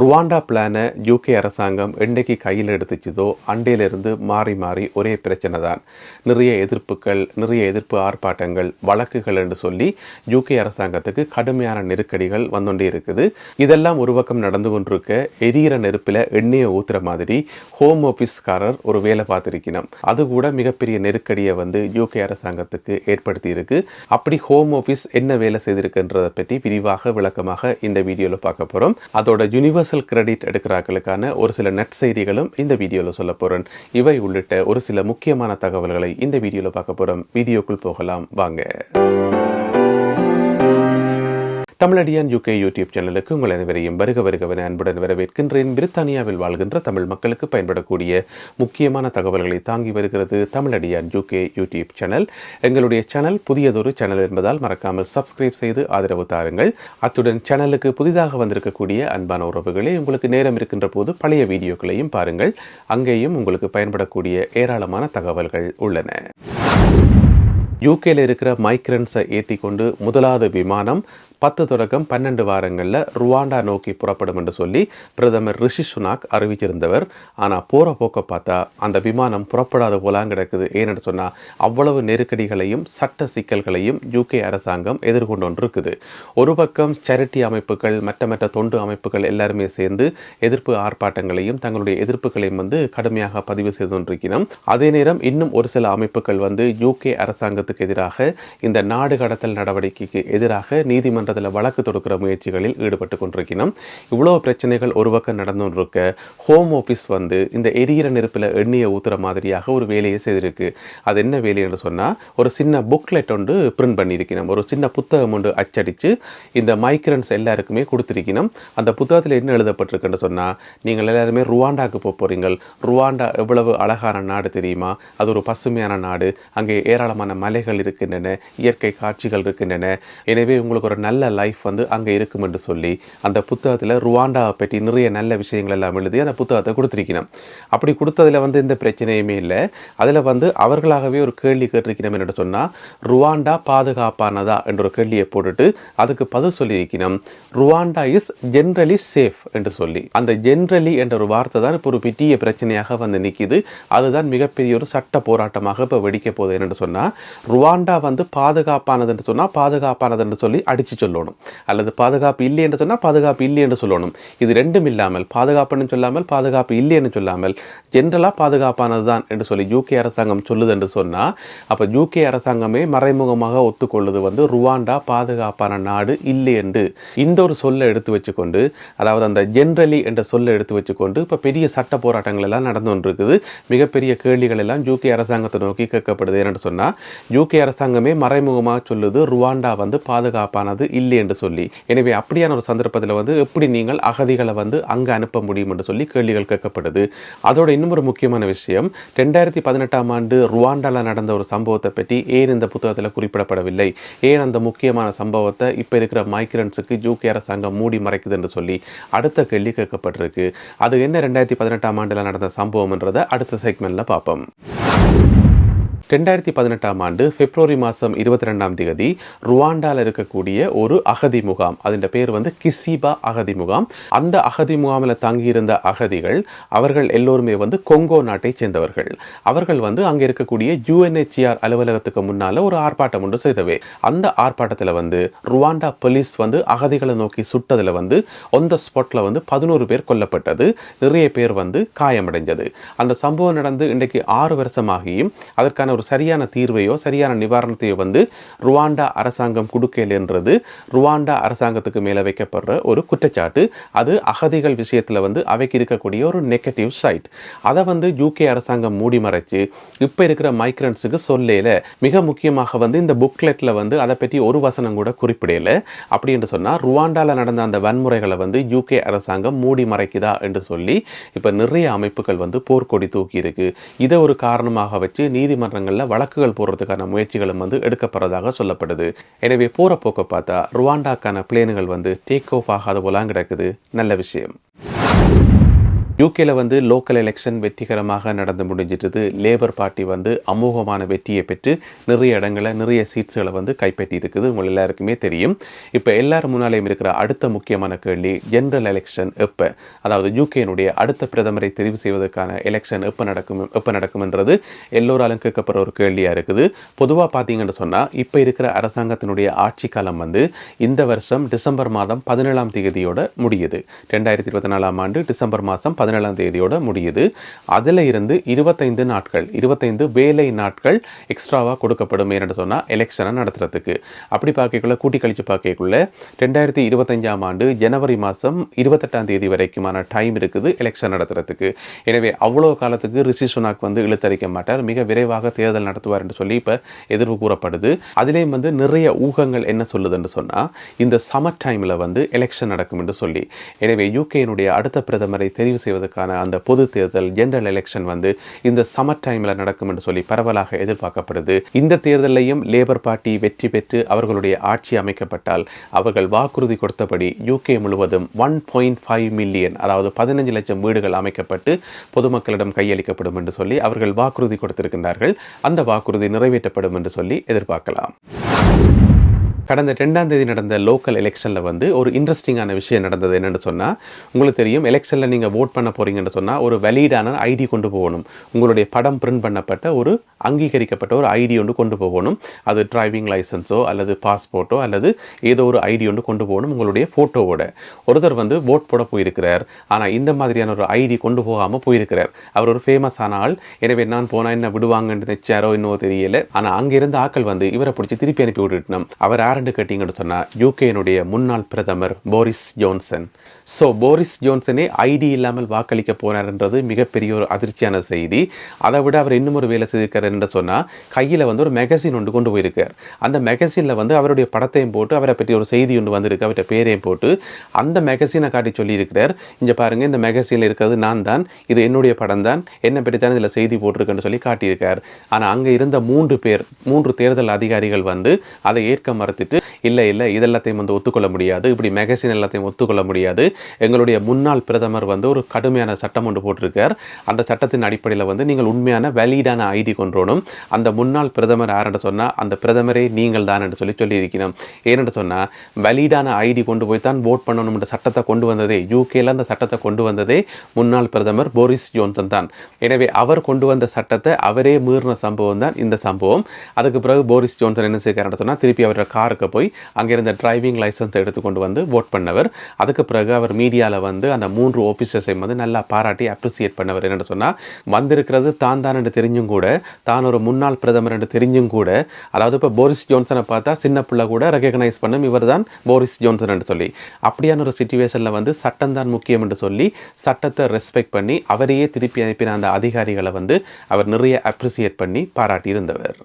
Rwanda பிளானை UK அரசாங்கம் என்றைக்கு கையில் எடுத்துச்சுதோ அண்டையிலிருந்து மாறி மாறி ஒரே பிரச்சனை தான் நிறைய எதிர்ப்புகள் நிறைய எதிர்ப்பு ஆர்ப்பாட்டங்கள் வழக்குகள் என்று சொல்லி யூகே அரசாங்கத்துக்கு கடுமையான நெருக்கடிகள் வந்துட்டே இருக்குது. இதெல்லாம் ஒரு பக்கம் நடந்து கொண்டிருக்க எரியிற நெருப்பில் எண்ணெயை ஊத்துற மாதிரி ஹோம் ஆஃபீஸ்காரர் ஒரு வேலை பார்த்துருக்கணும். அது கூட மிகப்பெரிய நெருக்கடியை வந்து யூகே அரசாங்கத்துக்கு ஏற்படுத்தி இருக்கு. அப்படி ஹோம் ஆஃபீஸ் என்ன வேலை செய்திருக்குன்றதை பற்றி விரிவாக விளக்கமாக இந்த வீடியோவில் பார்க்க போகிறோம் அதோட யூனிவர்சல் கிரெடிட் எடுக்கிறார்களுக்கான ஒரு சில நெட் செய்திகளும் இந்த வீடியோவில் சொல்ல போகிறேன் இவை உள்ளிட்ட ஒரு சில முக்கியமான தகவல்களை இந்த வீடியோவில் பார்க்க போகிறோம் வீடியோக்குள் போகலாம். வாங்க. தமிழடியான் யூகே யூடியூப் சேனலுக்கு உங்கள் அனைவரையும் வருக வருகவன அன்புடன் வரவேற்கின்றேன். பிரித்தானியாவில் வாழ்கின்ற தமிழ் மக்களுக்கு பயன்படக்கூடிய முக்கியமான தகவல்களை தாங்கி வருகிறது தமிழடியான் யூகே யூடியூப் சேனல் எங்களுடைய சேனல் புதியதொரு சேனல் என்பதால் மறக்காமல் சப்ஸ்கிரைப் செய்து ஆதரவு தாருங்கள். அத்துடன் சேனலுக்கு புதிதாக வந்திருக்கக்கூடிய அன்பான உறவுகளே உங்களுக்கு நேரம் இருக்கின்ற போது பழைய வீடியோக்களையும் பாருங்கள். அங்கேயும் உங்களுக்கு பயன்படக்கூடிய ஏராளமான தகவல்கள் உள்ளன. யூகேல இருக்கிற மைக்ரன்ஸை ஏற்றி கொண்டு முதலாவது விமானம் பத்து தொடக்கம் பன்னெண்டு வாரங்களில் ருவாண்டா நோக்கி புறப்படும் என்று சொல்லி பிரதமர் ரிஷி சுனாக் அறிவிச்சிருந்தவர். ஆனால் போகிற போக்க பார்த்தா அந்த விமானம் புறப்படாத போலாம் கிடக்குது. ஏன்னு சொன்னால் அவ்வளவு நெருக்கடிகளையும் சட்ட சிக்கல்களையும் யூகே அரசாங்கம் எதிர்கொண்டு இருக்குது ஒரு பக்கம் சேரிட்டி அமைப்புகள் மற்ற மற்ற தொண்டு அமைப்புகள் எல்லாருமே சேர்ந்து எதிர்ப்பு ஆர்ப்பாட்டங்களையும் தங்களுடைய எதிர்ப்புகளையும் வந்து கடுமையாக பதிவு செய்து கொண்டிருக்கிறோம் அதே நேரம் இன்னும் ஒரு சில அமைப்புகள் வந்து யூகே அரசாங்கத்துக்கு எதிராக இந்த நாடு கடத்தல் நடவடிக்கைக்கு எதிராக நீதிமன்ற நீதிமன்றத்தில் வழக்கு தொடுக்கிற முயற்சிகளில் ஈடுபட்டு கொண்டிருக்கணும் இவ்வளோ பிரச்சனைகள் ஒரு பக்கம் நடந்து இருக்க ஹோம் ஆஃபீஸ் வந்து இந்த எரியிற நெருப்பில் எண்ணெயை ஊற்றுற மாதிரியாக ஒரு வேலையை செய்திருக்கு. அது என்ன வேலை என்று சொன்னால் ஒரு சின்ன புக்லெட் ஒன்று பிரிண்ட் பண்ணியிருக்கணும் ஒரு சின்ன புத்தகம் ஒன்று அச்சடித்து இந்த மைக்ரன்ஸ் எல்லாருக்குமே கொடுத்துருக்கணும் அந்த புத்தகத்தில் என்ன எழுதப்பட்டிருக்குன்னு சொன்னால் நீங்கள் எல்லாருமே ருவாண்டாக்கு போக போகிறீங்க ருவாண்டா எவ்வளவு அழகான நாடு தெரியுமா? அது ஒரு பசுமையான நாடு. அங்கே ஏராளமான மலைகள் இருக்கின்றன இயற்கை காட்சிகள் இருக்கின்றன. எனவே உங்களுக்கு ஒரு நல்ல நல்ல லைஃப் வந்து அங்கே இருக்கும் என்று சொல்லி அந்த புத்தகத்தில் ருவாண்டாவை பற்றி நிறைய நல்ல விஷயங்கள் எல்லாம் எழுதி அந்த புத்தகத்தை கொடுத்துருக்கணும். அப்படி கொடுத்ததில் வந்து எந்த பிரச்சனையுமே இல்லை. அதில் வந்து அவர்களாகவே ஒரு கேள்வி கேட்டிருக்கணும் என்று சொன்னால் ருவாண்டா பாதுகாப்பானதா என்ற ஒரு கேள்வியை போட்டுட்டு அதுக்கு பதில் சொல்லியிருக்கணும். ருவாண்டா இஸ் ஜென்ரலி சேஃப் என்று சொல்லி. அந்த ஜென்ரலி என்ற ஒரு வார்த்தை தான் இப்போ ஒரு பெரிய பிரச்சனையாக வந்து நிற்கிது அதுதான் மிகப்பெரிய ஒரு சட்ட போராட்டமாக இப்போ வெடிக்க போகுது என்று சொன்னால் ருவாண்டா வந்து பாதுகாப்பானது என்று சொன்னால் பாதுகாப்பானது என்று சொல்லி அடிச்சு சொல்லணும். அல்லது பாதுகாப்பு இல்லை என்று சொன்னால் பாதுகாப்பு இல்லை என்று சொல்லணும். இது ரெண்டும் இல்லாமல் பாதுகாப்புன்னு சொல்லாமல் பாதுகாப்பு இல்லை என்று சொல்லாமல் ஜென்ரலாக பாதுகாப்பானது தான் என்று சொல்லி யூகே அரசாங்கம் சொல்லுது என்று சொன்னால் அப்போ யூகே அரசாங்கமே மறைமுகமாக ஒத்துக்கொள்வது வந்து ருவாண்டா பாதுகாப்பான நாடு இல்லை என்று இந்த ஒரு சொல்லை எடுத்து வச்சுக்கொண்டு அதாவது அந்த ஜென்ரலி என்ற சொல்லை எடுத்து வச்சுக்கொண்டு இப்போ பெரிய சட்ட போராட்டங்கள் எல்லாம் நடந்து கொண்டிருக்குது. மிகப்பெரிய கேள்விகள் எல்லாம் யூகே அரசாங்கத்தை நோக்கி கேட்கப்படுது. என்று சொன்னால் யூகே அரசாங்கமே மறைமுகமாக சொல்லுது ருவாண்டா வந்து பாதுகாப்பானது இல்லை என்று சொல்லி. எனவே அப்படியான ஒரு சந்தர்ப்பத்தில் வந்து எப்படி நீங்கள் அகதிகளை வந்து அங்கே அனுப்ப முடியும் என்று சொல்லி கேள்விகள் கேட்கப்படுது. அதோட இன்னும் ஒரு முக்கியமான விஷயம் ரெண்டாயிரத்தி பதினெட்டாம் ஆண்டு ருவாண்டாவில் நடந்த ஒரு சம்பவத்தை பற்றி ஏன் இந்த புத்தகத்தில் குறிப்பிடப்படவில்லை? ஏன் அந்த முக்கியமான சம்பவத்தை இப்போ இருக்கிற மைக்ரன்ஸுக்கு யூகே அரசாங்கம் மூடி மறைக்குது என்று சொல்லி அடுத்த கேள்வி கேட்கப்பட்டிருக்கு. அது என்ன ரெண்டாயிரத்தி பதினெட்டாம் ஆண்டில் நடந்த சம்பவம்ன்றதை அடுத்த செக்மெண்ட்டில் பார்ப்போம். ரெண்டாயிரத்தி பதினெட்டாம் ஆண்டு பிப்ரவரி மாதம் இருபத்தி ரெண்டாம் தேதி ருவாண்டாவில் இருக்கக்கூடிய ஒரு அகதி முகாம். அதன் பேர் வந்து கிசிபா அகதி முகாம். அந்த அகதி முகாமில் தங்கியிருந்த அகதிகள் அவர்கள் எல்லோருமே வந்து கொங்கோ நாட்டை சேர்ந்தவர்கள். அவர்கள் வந்து அங்கே இருக்கக்கூடிய யூஎன்ஹெச்ஆர் அலுவலகத்துக்கு முன்னால் ஒரு ஆர்ப்பாட்டம் ஒன்று செய்தவை. அந்த ஆர்ப்பாட்டத்தில் வந்து ருவாண்டா போலீஸ் வந்து அகதிகளை நோக்கி சுட்டதில் வந்து ஒந்த ஸ்பாட்டில் வந்து பதினோரு பேர் கொல்லப்பட்டது. நிறைய பேர் வந்து காயமடைஞ்சது அந்த சம்பவம் நடந்து இன்றைக்கு ஆறு வருஷமாகியும் அதற்கான ஒரு சரியான தீர்வையோ சரியான நிவாரணத்தையோ வந்து ருவாண்டா அரசாங்கம் கொடுக்கலன்றது ருவாண்டா அரசாங்கத்துக்கு மேலே வைக்கப்படுற ஒரு குற்றச்சாட்டு. அது அகதிகள் விஷயத்தில் வந்து அவைக்கு இருக்கக்கூடிய ஒரு நெகட்டிவ் சைட் அதை வந்து யூகே அரசாங்கம் மூடி மறைச்சு இப்போ இருக்கிற மைக்ரன்ஸுக்கு சொல்லல மிக முக்கியமாக வந்து இந்த புக்லெட்டில் வந்து அதை பற்றி ஒரு வசனம் கூட குறிப்பிடல. அப்படி என்று சொன்னால் ருவாண்டாவில் நடந்த அந்த வன்முறைகளை வந்து யூகே அரசாங்கம் மூடி மறைக்குதா என்று சொல்லி இப்போ நிறைய அமைப்புகள் வந்து போர்க்கொடி தூக்கி இருக்கு இதை ஒரு காரணமாக வச்சு நீதிமன்றங்கள் நீதிமன்றங்களில் வழக்குகள் போடுறதுக்கான முயற்சிகளும் வந்து எடுக்கப்படுறதாக சொல்லப்படுது. எனவே போகிற போக்க பார்த்தா ருவாண்டாக்கான பிளேனுகள் வந்து டேக் ஆஃப் ஆகாத போலாம் கிடக்குது. நல்ல விஷயம். யூகேல வந்து லோக்கல் எலெக்ஷன் வெற்றிகரமாக நடந்து முடிஞ்சிட்டது. லேபர் பார்ட்டி வந்து அமோகமான வெற்றியை பெற்று நிறைய இடங்களில் நிறைய சீட்ஸ்களை வந்து கைப்பற்றி இருக்குது. உங்கள் எல்லாருக்குமே தெரியும். இப்போ எல்லாரும் முன்னாலேயும் இருக்கிற அடுத்த முக்கியமான கேள்வி ஜென்ரல் எலெக்ஷன் எப்போ? அதாவது யூகேனுடைய அடுத்த பிரதமரை தெரிவு செய்வதற்கான எலெக்ஷன் எப்போ நடக்கும் எப்போ நடக்கும்ன்றது எல்லோராலும் கேட்கப்படுற ஒரு கேள்வியாக இருக்குது. பொதுவாக பார்த்தீங்கன்னு சொன்னால் இப்போ இருக்கிற அரசாங்கத்தினுடைய ஆட்சி காலம் வந்து இந்த வருஷம் டிசம்பர் மாதம் பதினேழாம் தேதியோட முடியுது. ரெண்டாயிரத்தி இருபத்தி நாலாம் ஆண்டு டிசம்பர் மாதம் பதினேழு பதினேழாம் தேதியோட முடியுது. அதில் இருந்து இருபத்தைந்து நாட்கள் இருபத்தைந்து வேலை நாட்கள் எக்ஸ்ட்ராவாக கொடுக்கப்படும் என்று சொன்னால் எலெக்ஷனை நடத்துறதுக்கு. அப்படி பார்க்கக்குள்ள கூட்டி கழிச்சு பார்க்கக்குள்ள ரெண்டாயிரத்தி இருபத்தஞ்சாம் ஆண்டு ஜனவரி மாதம் இருபத்தெட்டாம் தேதி வரைக்குமான டைம் இருக்குது எலெக்ஷன் நடத்துறதுக்கு. எனவே அவ்வளோ காலத்துக்கு ரிஷி சுனாக் வந்து இழுத்தரிக்க மாட்டார். மிக விரைவாக தேர்தல் நடத்துவார் என்று சொல்லி இப்போ எதிர்ப்பு கூறப்படுது. அதிலேயும் வந்து நிறைய ஊகங்கள் என்ன சொல்லுதுன்னு சொன்னால் இந்த சமர் டைமில் வந்து எலெக்ஷன் நடக்கும் என்று சொல்லி. எனவே யூகேனுடைய அடுத்த பிரதமரை தெரிவு செய்வதற்கான அந்த பொது தேர்தல் ஜெனரல் எலெக்ஷன் வந்து இந்த சமர் டைமில் நடக்கும் என்று சொல்லி பரவலாக எதிர்பார்க்கப்படுது. இந்த தேர்தலையும் லேபர் பார்ட்டி வெற்றி பெற்று அவர்களுடைய ஆட்சி அமைக்கப்பட்டால் அவர்கள் வாக்குறுதி கொடுத்தபடி யூகே முழுவதும் ஒன் பாயிண்ட் ஃபைவ் மில்லியன் அதாவது பதினஞ்சு லட்சம் வீடுகள் அமைக்கப்பட்டு பொதுமக்களிடம் கையளிக்கப்படும் என்று சொல்லி அவர்கள் வாக்குறுதி கொடுத்திருக்கின்றார்கள். அந்த வாக்குறுதி நிறைவேற்றப்படும் என்று சொல்லி எதிர்பார்க்கலாம். கடந்த ரெண்டாம் தேதி நடந்த லோக்கல் எலெக்ஷனில் வந்து ஒரு இன்ட்ரெஸ்டிங்கான விஷயம் நடந்தது என்னென்னு சொன்னால் உங்களுக்கு தெரியும் எலெக்ஷனில் நீங்கள் ஓட் பண்ண போகிறீங்கன்னு சொன்னால் ஒரு வெலீடான ஐடி கொண்டு போகணும். உங்களுடைய படம் பிரிண்ட் பண்ணப்பட்ட ஒரு அங்கீகரிக்கப்பட்ட ஒரு ஐடி ஒன்று கொண்டு போகணும். அது டிரைவிங் லைசன்ஸோ அல்லது பாஸ்போர்ட்டோ அல்லது ஏதோ ஒரு ஐடி ஒன்று கொண்டு போகணும் உங்களுடைய ஃபோட்டோவோட ஒருத்தர் வந்து ஓட் போட போயிருக்கிறார். ஆனால் இந்த மாதிரியான ஒரு ஐடி கொண்டு போகாமல் போயிருக்கிறார். அவர் ஒரு ஃபேமஸ் ஆனால் ஆள். எனவே நான் போனால் என்ன விடுவாங்கன்னு நினைச்சாரோ இன்னும் தெரியல. ஆனால் அங்கே இருந்த ஆக்கள் வந்து இவரை பிடிச்சி திருப்பி அனுப்பி விட்டுட்டோம் அவர் யார் யாருன்னு கேட்டிங்கன்னு சொன்னால் யூகேனுடைய முன்னாள் பிரதமர் போரிஸ் ஜோன்சன். ஸோ போரிஸ் ஜோன்சனே ஐடி இல்லாமல் வாக்களிக்க போனார்ன்றது மிகப்பெரிய ஒரு அதிர்ச்சியான செய்தி. அதை விட அவர் இன்னும் ஒரு வேலை செய்திருக்கார் என்று சொன்னால் கையில் வந்து ஒரு மெகசின் ஒன்று கொண்டு போயிருக்கார். அந்த மெகசினில் வந்து அவருடைய படத்தையும் போட்டு அவரை பற்றி ஒரு செய்தி ஒன்று வந்திருக்கு அவர்கிட்ட பேரையும் போட்டு அந்த மெகசினை காட்டி சொல்லியிருக்கிறார். இங்கே பாருங்கள் இந்த மெகசினில் இருக்கிறது நான் தான் இது என்னுடைய படம் தான் என்னை பற்றி தான் இதில் செய்தி போட்டிருக்கேன்னு சொல்லி காட்டியிருக்கார். ஆனால் அங்கே இருந்த மூன்று பேர் மூன்று தேர்தல் அதிகாரிகள் வந்து அதை ஏற்க மறுத்துட்டு இல்லை இல்லை இதெல்லாத்தையும் வந்து ஒத்துக்கொள்ள முடியாது. இப்படி மெகசின் எல்லாத்தையும் ஒத்துக்கொள்ள முடியாது. எங்களுடைய முன்னாள் பிரதமர் வந்து ஒரு கடுமையான சட்டம் ஒன்று போட்டிருக்கார். அந்த சட்டத்தின் அடிப்படையில் வந்து நீங்கள் உண்மையான வேலிடான ஐடி கொண்டோனும் அந்த முன்னாள் பிரதமர் யாரென்று சொன்னால் அந்த பிரதமரே நீங்கள் தான் என்று சொல்லி சொல்லியிருக்கணும். ஏன்னு சொன்னால் வேலிடான ஐடி கொண்டு போய் தான் ஓட் பண்ணணும் என்ற சட்டத்தை கொண்டு வந்ததே யூகேல அந்த சட்டத்தை கொண்டு வந்ததே முன்னாள் பிரதமர் போரிஸ் ஜோன்சன் தான். எனவே அவர் கொண்டு வந்த சட்டத்தை அவரே மீறின சம்பவம் தான் இந்த சம்பவம். அதுக்கு பிறகு போரிஸ் ஜோன்சன் என்ன செய்கிறார் சொன்னால் திருப்பி அவரோட காருக்கு போய் அங்கே இருந்த டிரைவிங் லைசன்ஸ் எடுத்துக்கொண்டு வந்து ஓட் பண்ணவர். அதுக்கு பிறகு அவர் மீடியாவில் வந்து அந்த மூன்று ஆஃபீஸர்ஸையும் வந்து நல்லா பாராட்டி அப்ரிசியேட் பண்ணவர். என்னென்னு சொன்னால் வந்திருக்கிறது தான் தான் என்று தெரிஞ்சும் கூட தான் ஒரு முன்னாள் பிரதமர் என்று தெரிஞ்சும் கூட அதாவது இப்போ போரிஸ் ஜோன்சனை பார்த்தா சின்ன பிள்ளை கூட ரெகக்னைஸ் பண்ணும் இவர் தான் போரிஸ் ஜோன்சன் என்று சொல்லி. அப்படியான ஒரு சுச்சுவேஷனில் வந்து சட்டம் தான் முக்கியம் என்று சொல்லி சட்டத்தை ரெஸ்பெக்ட் பண்ணி அவரையே திருப்பி அனுப்பின அந்த அதிகாரிகளை வந்து அவர் நிறைய அப்ரிசியேட் பண்ணி பாராட்டி இருந்தவர்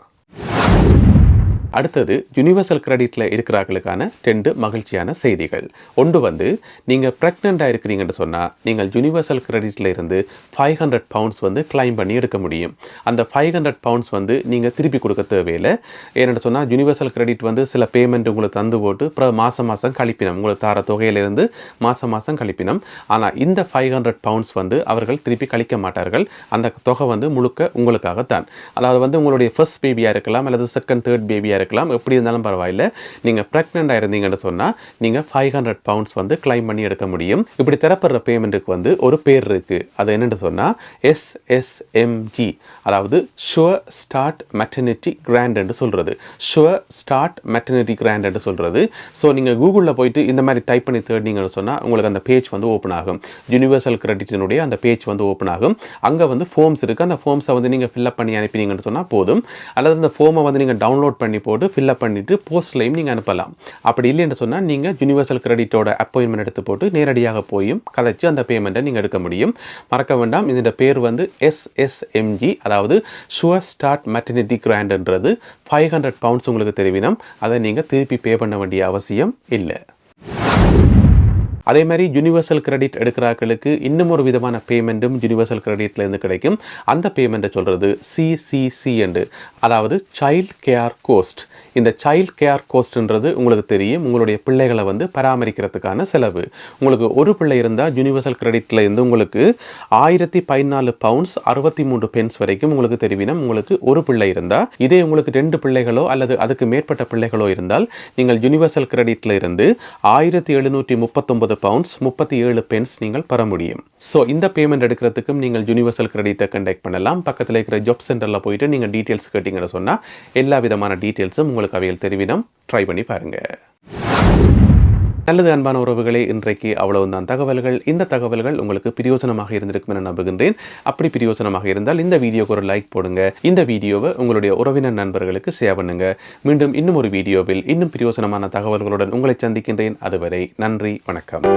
அடுத்தது யூனிவர்சல் கிரெடிட்டில் இருக்கிறவர்களுக்கான ரெண்டு மகிழ்ச்சியான செய்திகள். ஒன்று வந்து நீங்கள் ப்ரெக்னெண்ட்டாக இருக்கிறீங்கன்னு சொன்னால் நீங்கள் யூனிவர்சல் கிரெடிட்டில் இருந்து ஃபைவ் ஹண்ட்ரட் பவுண்ட்ஸ் வந்து கிளைம் பண்ணி எடுக்க முடியும். அந்த ஃபைவ் ஹண்ட்ரட் பவுண்ட்ஸ் வந்து நீங்கள் திருப்பி கொடுக்க தேவையில்லை. ஏன்னு சொன்னால் யூனிவர்சல் கிரெடிட் வந்து சில பேமெண்ட் உங்களுக்கு தந்து போட்டு அப்புறம் மாதம் மாதம் கழிப்பினம். உங்களுக்கு தர தொகையிலிருந்து மாதம் மாதம் கழிப்பினம். ஆனால் இந்த ஃபைவ் ஹண்ட்ரட் பவுண்ட்ஸ் வந்து அவர்கள் திருப்பி கழிக்க மாட்டார்கள். அந்த தொகை வந்து முழுக்க உங்களுக்காகத்தான். அதாவது வந்து உங்களுடைய ஃபர்ஸ்ட் பேபியாக இருக்கலாம் அல்லது செகண்ட் தேர்ட் பேபியாக இருக்கலாம் எப்படி இருந்தாலும் பரவாயில்ல. நீங்கள் ப்ரெக்னெண்ட்டாக இருந்தீங்கன்னு சொன்னால் நீங்கள் ஃபைவ் ஹண்ட்ரட் பவுண்ட்ஸ் வந்து கிளைம் பண்ணி எடுக்க முடியும். இப்படி தரப்படுற பேமெண்ட்டுக்கு வந்து ஒரு பேர் இருக்குது அது என்னென்னு சொன்னால் எஸ்எஸ்எம்ஜி அதாவது ஷுவர் ஸ்டார்ட் மெட்டர்னிட்டி கிராண்ட் என்று சொல்கிறது ஷுவர் ஸ்டார்ட் மெட்டர்னிட்டி கிராண்ட் என்று சொல்கிறது ஸோ நீங்கள் கூகுளில் போயிட்டு இந்த மாதிரி டைப் பண்ணி தேடினீங்கன்னு சொன்னால் உங்களுக்கு அந்த பேஜ் வந்து ஓப்பன் ஆகும். யூனிவர்சல் கிரெடிட்டினுடைய அந்த பேஜ் வந்து ஓப்பன் ஆகும். அங்கே வந்து ஃபார்ம்ஸ் இருக்குது அந்த ஃபார்ம்ஸை வந்து நீங்கள் ஃபில்அப் பண்ணி அனுப்பினீங்கன்னு சொன்னால் போதும். அல்லது அந்த ஃபார்மை வந்து நீங்கள் டவுன்லோட் பண்ணி போட்டு ஃபில்அப் பண்ணிவிட்டு போஸ்ட்லையும் நீங்கள் அனுப்பலாம். அப்படி இல்லைன்னு சொன்னால் நீங்கள் யூனிவர்சல் கிரெடிட்டோட அப்பாயின்மெண்ட் எடுத்து போட்டு நேரடியாக போயும் கதைச்சு அந்த பேமெண்ட்டை நீங்கள் எடுக்க முடியும். மறக்க வேண்டாம் இதோட பேர் வந்து எஸ்எஸ்எம்ஜி அதாவது ஷுவர் ஸ்டார்ட் மெட்டர்னிட்டி கிராண்ட்ன்றது ஃபைவ் ஹண்ட்ரட் பவுண்ட்ஸ் உங்களுக்கு தெரிவினம். அதை நீங்கள் திருப்பி பே பண்ண வேண்டிய அவசியம் இல்லை. அதே மாதிரி யூனிவர்சல் கிரெடிட் எடுக்கிறார்களுக்கு இன்னும் ஒரு விதமான பேமெண்ட்டும் யூனிவர்சல் கிரெடிட்லேருந்து கிடைக்கும். அந்த பேமெண்ட்டை சொல்கிறது சிசிசி என்று. அதாவது சைல்ட் கேர் கோஸ்ட் இந்த சைல்ட் கேர் கோஸ்ட்ன்றது உங்களுக்கு தெரியும். உங்களுடைய பிள்ளைகளை வந்து பராமரிக்கிறதுக்கான செலவு. உங்களுக்கு ஒரு பிள்ளை இருந்தால் யூனிவர்சல் கிரெடிட்ல இருந்து உங்களுக்கு ஆயிரத்தி பதினாலு பவுண்ட்ஸ் அறுபத்தி மூன்று பென்ஸ் வரைக்கும் உங்களுக்கு தெரிவினம். உங்களுக்கு ஒரு பிள்ளை இருந்தால் இதே உங்களுக்கு ரெண்டு பிள்ளைகளோ அல்லது அதுக்கு மேற்பட்ட பிள்ளைகளோ இருந்தால் நீங்கள் யூனிவர்சல் கிரெடிட்டில் இருந்து ஆயிரத்தி எழுநூற்றி முப்பத்தொன்பது பவுண்ட்ஸ் முப்பத்தி ஏழு பென்ஸ் நீங்கள் பெற முடியும். ஸோ இந்த பேமெண்ட் எடுக்கிறதுக்கும் நீங்கள் யூனிவர்சல் கிரெடிட்டை கண்டெக்ட் பண்ணலாம். பக்கத்தில் இருக்கிற ஜாப் சென்டரில் போயிட்டு நீங்கள் டீட்டெயில்ஸ் கேட்டிங்கன்னு சொன்னால் எல்லா விதமான டீட்டெயில்ஸும் உங்களுக்கு அவைகள் தெரிவினம் ட்ரை பண்ணி பாருங்கள் நல்லது அன்பான உறவுகளே இன்றைக்கு அவ்வளவுதான். தகவல்கள் இந்த தகவல்கள் உங்களுக்கு பிரயோஜனமாக இருந்திருக்கும் என நம்புகின்றேன். அப்படி பிரயோஜனமாக இருந்தால் இந்த வீடியோக்கு ஒரு லைக் போடுங்க. இந்த வீடியோவை உங்களுடைய உறவினர் நண்பர்களுக்கு ஷேர் பண்ணுங்க. மீண்டும் இன்னும் ஒரு வீடியோவில் இன்னும் பிரயோஜனமான தகவல்களுடன் உங்களை சந்திக்கின்றேன். அதுவரை நன்றி வணக்கம்.